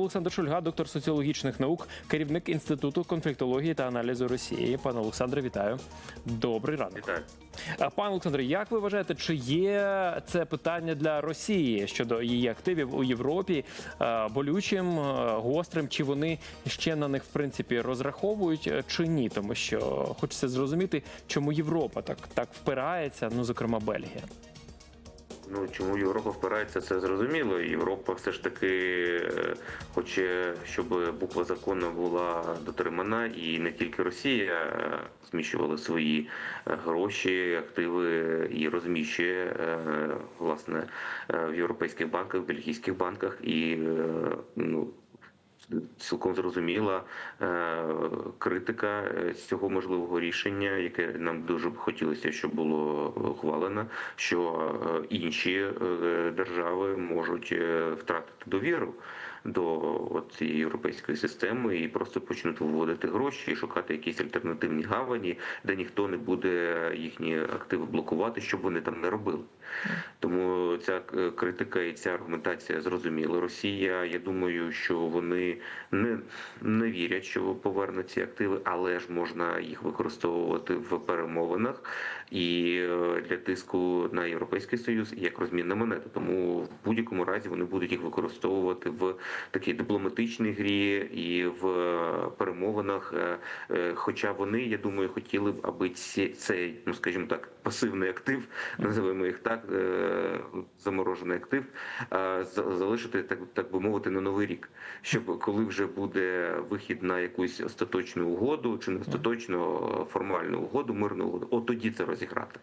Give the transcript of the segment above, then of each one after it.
Олександр Шульга, доктор соціологічних наук, керівник інституту конфліктології та аналізу Росії. Пане Олександре, вітаю. Добрий ранок. Вітаю. Пане Олександре, як ви вважаєте, чи є це питання для Росії щодо її активів у Європі болючим, гострим? Чи вони ще на них в принципі розраховують, е, чи ні? Тому що хочеться зрозуміти, чому Європа так так впирається, ну зокрема Бельгія. Ну чому Європа впирається, це зрозуміло. Європа все ж таки е, хоче, щоб буква закону була дотримана, і не тільки Росія е, зміщувала свої е, гроші, активи і розміщує власне в європейських банках, в бельгійських банках і ну. Цілком зрозуміла е, критика е, цього можливого рішення, яке нам дуже б хотілося, щоб було ухвалено, що е, інші держави можуть втратити довіру до цієї європейської системи і просто почнуть виводити гроші і шукати якісь альтернативні гавані, де ніхто не буде їхні активи блокувати, щоб вони там не робили. Тому ця е, критика і ця аргументація зрозуміла. Росія, я думаю, що вони не, не вірять, що повернуть ці активи, але ж можна їх використовувати в перемовинах і е, для тиску на європейський союз як розмінна монета. Тому в будь-якому разі вони будуть їх використовувати в такій дипломатичній грі і в е, перемовинах. Е, е, Хоча вони, я думаю, хотіли б, аби ці, цей, ну скажімо так, пасивний актив, називаємо їх так, заморожений актив, за- залишити так, так би мовити, на новий рік, щоб коли вже буде вихід на якусь остаточну угоду чи не остаточну формальну угоду, мирну угоду, от тоді це розіграти.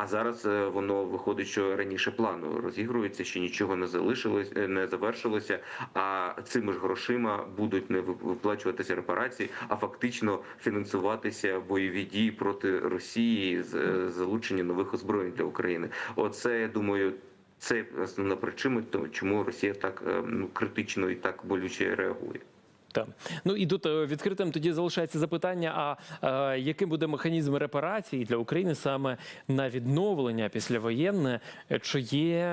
А зараз е, воно виходить, що раніше плану розігрується, ще нічого не залишилось, е, не завершилося. А цими ж грошима будуть не виплачуватися репарації, а фактично фінансуватися бойові дії проти Росії з е, залучення нових озброєнь для України. Оце я думаю. Це основна причина, чому Росія так ну критично і так болюче реагує. Так. Ну і тут е, відкритим тоді залишається запитання: а е, яким буде механізм репарації для України саме на відновлення післявоєнне? Чи є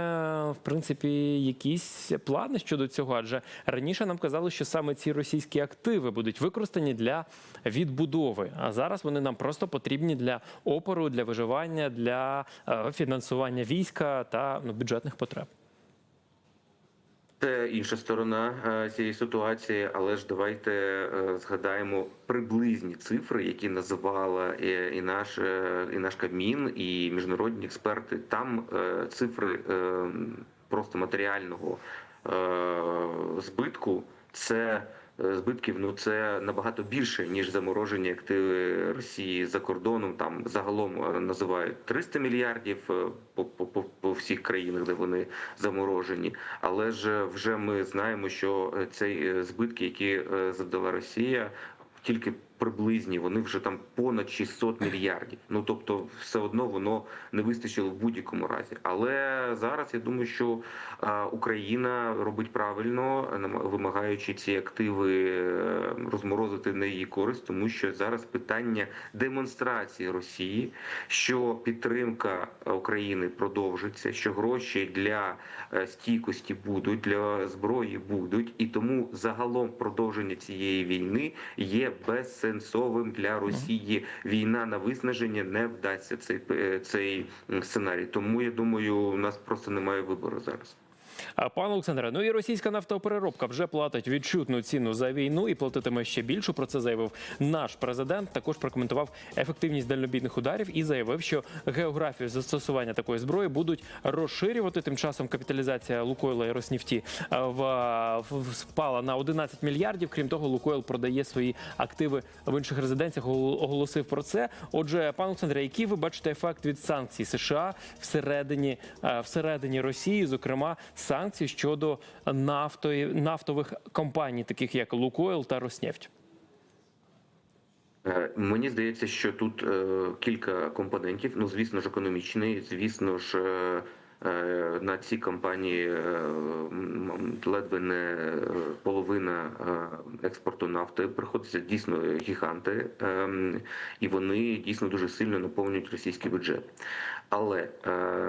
в принципі якісь плани щодо цього? Адже раніше нам казали, що саме ці російські активи будуть використані для відбудови, а зараз вони нам просто потрібні для опору, для виживання, для е, фінансування війська та ну, бюджетних потреб. Це інша сторона е, цієї ситуації, але ж давайте е, згадаємо приблизні цифри, які називала і, і наш е, і наш Кабмін, і міжнародні експерти. Там е, цифри е, просто матеріального е, збитку. Це е, збитків. Ну це набагато більше ніж заморожені активи Росії за кордоном. Там загалом е, називають 300 мільярдів е, по, по, по, всіх країнах, де вони заморожені. Але ж вже ми знаємо, що е, цей е, збитки, які задала Росія, тільки приблизні, вони вже там понад 600 мільярдів. Ну тобто, все одно воно не вистачило в будь-якому разі. Але зараз я думаю, що Україна робить правильно, вимагаючи ці активи е, розморозити на її користь, тому що зараз питання демонстрації Росії, що підтримка України продовжиться, що гроші для е, стійкості будуть, для зброї будуть, і тому загалом продовження цієї війни є безсенсовим для Росії. Війна на виснаження не вдасться цей е, цей сценарій. Тому я думаю, у нас просто немає вибору зараз. А, Пане Олександре, ну і російська нафтопереробка вже платить відчутну ціну за війну і платитиме ще більшу. Про це заявив наш президент. Також прокоментував ефективність дальнобійних ударів і заявив, що географію застосування такої зброї будуть розширювати. Тим часом капіталізація Лукойла і Роснефті в, в- спала на 11 мільярдів. Крім того, Лукойл продає свої активи в інших резиденціях. Огол- Оголосив про це. Отже, пане Олександре, який ви бачите ефект від санкцій США всередині всередині Росії, зокрема санкцій щодо нафтої нафтових компаній, таких як Лукойл та Роснефть? Е, Мені здається, що тут е, кілька компонентів. Ну, звісно ж, економічний, звісно ж. Е, На ці компанії е, ледве не е, половина експорту нафти приходиться дійсно гіганти, ем, і вони дійсно дуже сильно наповнюють російський бюджет. Але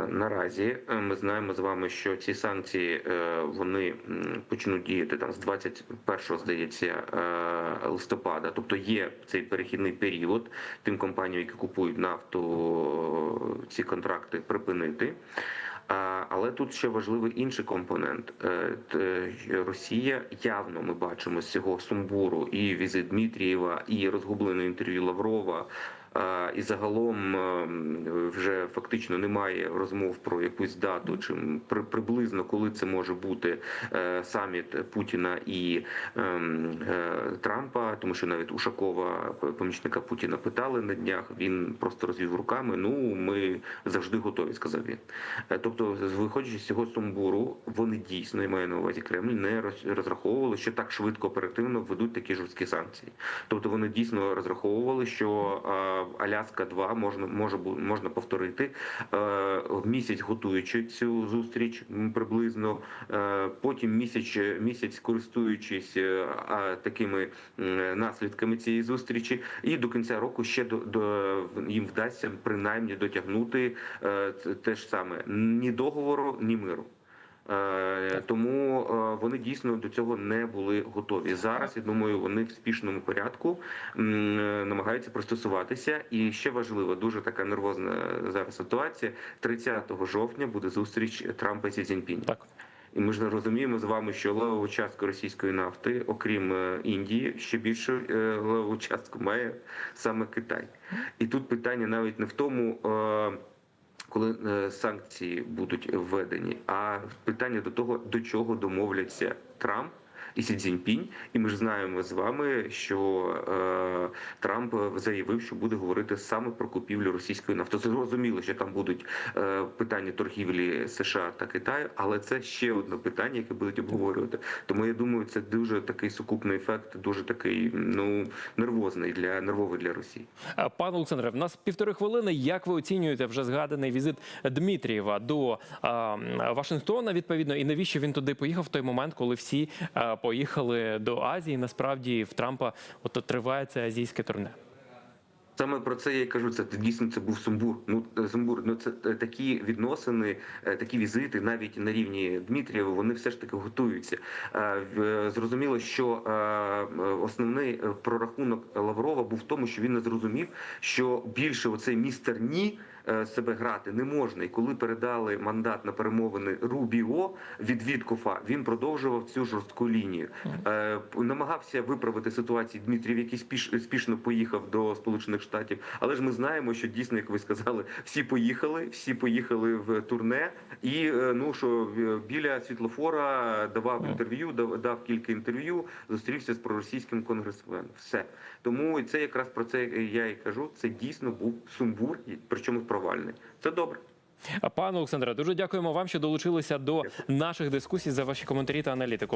наразі ми знаємо з вами, що ці санкції вони почнуть діяти там з 21 здається листопада. Тобто є цей перехідний період тим компаніям, які купують нафту, ці контракти припинити. Але тут ще важливий інший компонент. Е, Росія явно ми бачимо з цього сумбуру і візит Дмитрієва, і розгублене інтерв'ю Лаврова. І загалом е, вже фактично немає розмов про якусь дату, чи при- приблизно коли це може бути е, саміт Путіна і ем, е, Трампа, тому що навіть Ушакова, помічника Путіна, питали на днях. Він просто розвів руками. Ну ми завжди готові, сказав він. Е, Тобто, виходячи з цього сумбуру, вони дійсно я маю на увазі Кремль, не роз- розраховували, що так швидко оперативно введуть такі жорсткі санкції. Тобто вони дійсно розраховували, що е, Аляска 2 можна може можна повторити е, місяць, готуючи цю зустріч приблизно. Е, Потім місяць місяць користуючись е, такими наслідками цієї зустрічі, і до кінця року ще до, до їм вдасться принаймні дотягнути те ж саме ні договору, ні миру. Е, Тому е, вони дійсно до цього не були готові. Зараз я думаю, вони в спішному порядку е, намагаються пристосуватися. І ще важливо, дуже така нервозна зараз ситуація. 30 жовтня буде зустріч Трампа і Сі Так. І ми ж розуміємо з вами, що левову частку російської нафти, окрім Індії, ще більшу левову частку має саме Китай. І тут питання навіть не в тому. Коли е, санкції будуть введені, а питання до того, до чого домовляться Трамп і Сі Цзіньпінь. І ми ж знаємо з вами, що е, Трамп заявив, що буде говорити саме про купівлю російської нафти. Зрозуміло, що там будуть е, питання торгівлі США та Китаю, але це ще одне питання, яке будуть обговорювати. Тому я думаю, це дуже такий сукупний ефект, дуже такий ну нервозний для нервовий для Росії. Е, Пане Олександре, в нас півтори хвилини. Як ви оцінюєте вже згаданий візит Дмитрієва до м, Вашингтона? Відповідно, і навіщо він туди поїхав в той момент, коли всі а, поїхали до Азії? Насправді в Трампа от триває це азійське турне. Саме про це я й кажу. Це дійсно це був сумбур. Ну е, сумбур. Ну це е, такі відносини, е, такі візити, навіть на рівні Дмитрієва, вони все ж таки готуються. Зрозуміло, що основний прорахунок Лаврова був в тому, що він не зрозумів, що більше оцей містер ні. Е, Себе грати не можна, і коли передали мандат на перемовини Рубіо від Віткофа, він продовжував цю жорстку лінію. Е, намагався виправити ситуацію Дмитрів, який спіш, спішно поїхав до Сполучених Штатів. Але ж ми знаємо, що дійсно, як ви сказали, всі поїхали, всі поїхали в турне, і е, ну що біля світлофора давав інтерв'ю, дав, дав кілька інтерв'ю, зустрівся з проросійським конгресменом. Все тому це якраз про це я і кажу. Це дійсно був сумбур, причому провальний. Це добре. Пане Олександре, дуже дякуємо вам, що долучилися до наших дискусій за ваші коментарі та аналітику.